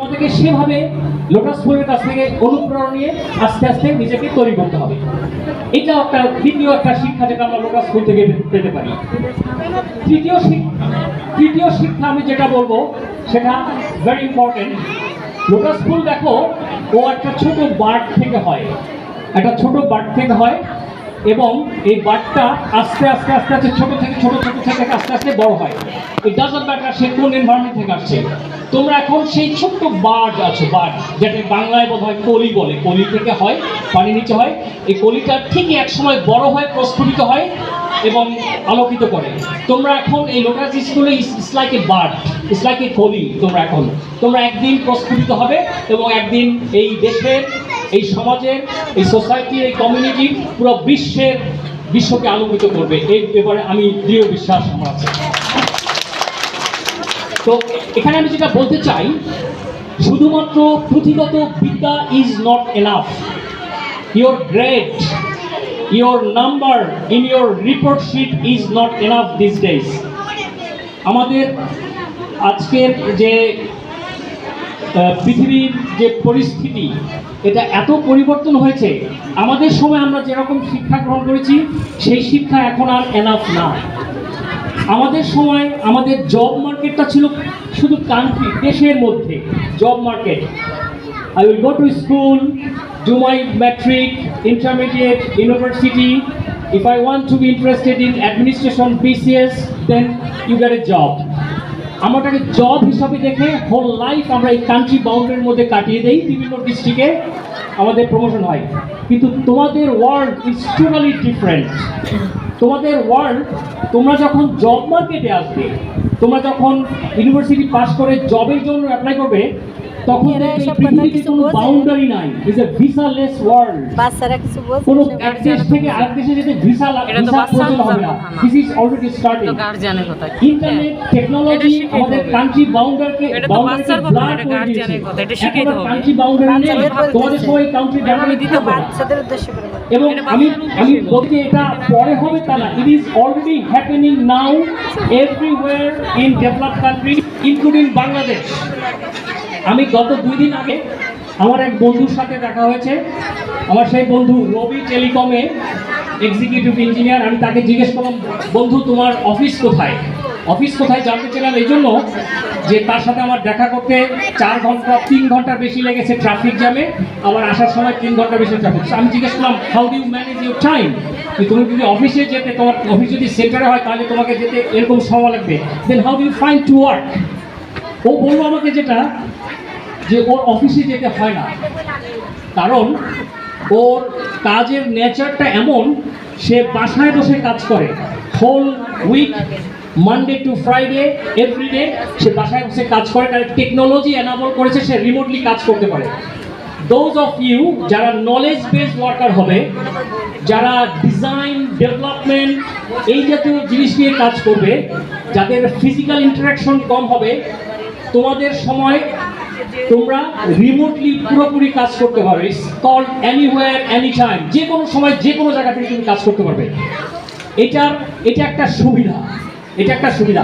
আমাদেরকে সেভাবে লোটাস ফুলের কাছ থেকে অনুপ্রেরণা নিয়ে আস্তে আস্তে নিজেকে তৈরি করতে হবে। এটা একটা দ্বিতীয় একটা শিক্ষা যেটা আমরা লোটাস স্কুল থেকে পেতে পারি। তৃতীয় শিক্ষা তৃতীয় শিক্ষা আমি যেটা বলব, সেটা ভেরি ইম্পর্টেন্ট লোটাস ফুল দেখো, ও একটা ছোট বার্ড থেকে হয়। একটা ছোট বার্ড থেকে হয়। এবং এই বার্ডটা আস্তে আস্তে আস্তে আস্তে ছোট থেকে, ছোট ছোট থেকে আস্তে আস্তে বড় হয়। ইট ডাজন্ট ম্যাটার সে কোন এনভায়রনমেন্ট থেকে আসছে। তোমরা এখন সেই ছোট্ট বার্ড আছো বার্ড যেটা বাংলায় বোধ হয় কলি বলে। কলি থেকে হয় পানি নিচে হয়। এই কলিটা ঠিকই একসময় বড় হয়, প্রস্ফুটিত হয় এবং আলোকিত করে। তোমরা এখন এই লোটাস স্কুলে is like a bird is like a কলি তোমরা এখন। তোমরা একদিন প্রস্ফুটিত হবে এবং একদিন এই দেশের এই সমাজের এই সোসাইটি এই কমিউনিটি পুরো বিশ্বের, বিশ্বকে আলোকিত করবে। এই ব্যাপারে আমি দৃঢ় বিশ্বাস আমার আছে। তো এখানে আমি যেটা বলতে চাই, শুধুমাত্র পুঁথিগত বিদ্যা is not enough your grade your number in your report sheet is not enough these days আমাদের আজকের যে পৃথিবীর যে পরিস্থিতি, এটা এত পরিবর্তন হয়েছে। আমাদের সময় আমরা যেরকম শিক্ষা গ্রহণ করেছি, সেই শিক্ষা এখন আর এনাফ না আমাদের সময় আমাদের জব মার্কেটটা ছিল শুধু কান্ট্রি দেশের মধ্যে job market I will go to school do my matric intermediate university if I want to be interested in administration BCS then you get a job আমাটাকে job হিসাবে দেখে হোল লাইফ আমরা এই country বাউন্ডারির মধ্যে কাটিয়ে দেই বিভিন্ন ডিস্ট্রিক্টে আমাদের প্রমোশন হয়। কিন্তু তোমাদের ওয়ার্ল্ড ইজ টোটালি ডিফারেন্ট তোমাদের ওয়ার্ল্ড তোমরা যখন জব মার্কেটে আসবে, তোমরা যখন ইউনিভার্সিটি পাস করে জবের জন্য অ্যাপ্লাই করবে তখন এরা এসব কথা কিছু কোনো বোঝে? বাউন্ডারি নাই। ইজ এ ভিসালেস ওয়ার্ল্ড বাচ্চারা কিছু বোঝে কোনো সে এক দেশ থেকে আরেক দেশে যেতে ভিসা এটা তো ভিসা বাচ্চার প্রয়োজন হবে না। কথা দিস ইজ অলরেডি স্টার্টিং তো গার্জিয়ানের কথা। ইন্টারনেট টেকনোলজি আমাদের কান্ট্রি বাউন্ডারকে এটা তো বাচ্চার কথা এটা করে guardian দিয়েছে। এর কথা, এটা শিখাইতে হবে। কান্ট্রি বাউন্ডারি নেই। তোমাদের সবাই কান্ট্রি এভাবে দিতে বাউন্ডারি বাচ্চাদের উদ্দেশ্য করে এবং আমি আমি এটা পরে হবে তা না। It is already happening now everywhere in develop country including Bangladesh আমি গত দুই দিন আগে আমার এক বন্ধুর সাথে দেখা হয়েছে। আমার সেই বন্ধু রবি টেলিকমে এক্সিকিউটিভ ইঞ্জিনিয়ার আমি তাকে জিজ্ঞেস করলাম, বন্ধু, তোমার অফিস কোথায়? অফিস কোথায় জানতে চাইলাম এই জন্য যে তার সাথে আমার দেখা করতে চার ঘণ্টা, তিন ঘণ্টা বেশি লেগেছে ট্রাফিক জ্যামে আমার আসার সময় তিন ঘণ্টা বেশি ট্রাফিক আমি জিজ্ঞেস করলাম how do manage your time তুমি যদি অফিসে যেতে, তোমার অফিস যদি সেন্টারে হয়, তাহলে তোমাকে যেতে এরকম সময় লাগবে। Then how do you find to work ও বলল আমাকে যেটা যে ওর অফিসে যেতে হয় না। কারণ ওর কাজের নেচারটা এমন, সে বাসায় বসে কাজ করে। Whole week Monday to Friday everyday সে বাসায় বসে কাজ করে। কারণ টেকনোলজি এনাবল করেছে, সে রিমোটলি কাজ করতে পারে। দোজ অফ ইউ যারা নলেজ বেস ওয়ার্কার হবে, যারা ডিজাইন ডেভেলপমেন্ট এই জাতীয় জিনিস নিয়ে কাজ করবে, যাদের ফিজিক্যাল ইন্টারাকশন কম হবে, তোমাদের সময় তোমরা রিমোটলি পুরোপুরি কাজ করতে পারবে it's call anywhere any time যে কোনো সময়, যে কোনো জায়গা থেকে তুমি কাজ করতে পারবে। এটার, এটা একটা সুবিধা। এটা একটা সুবিধা।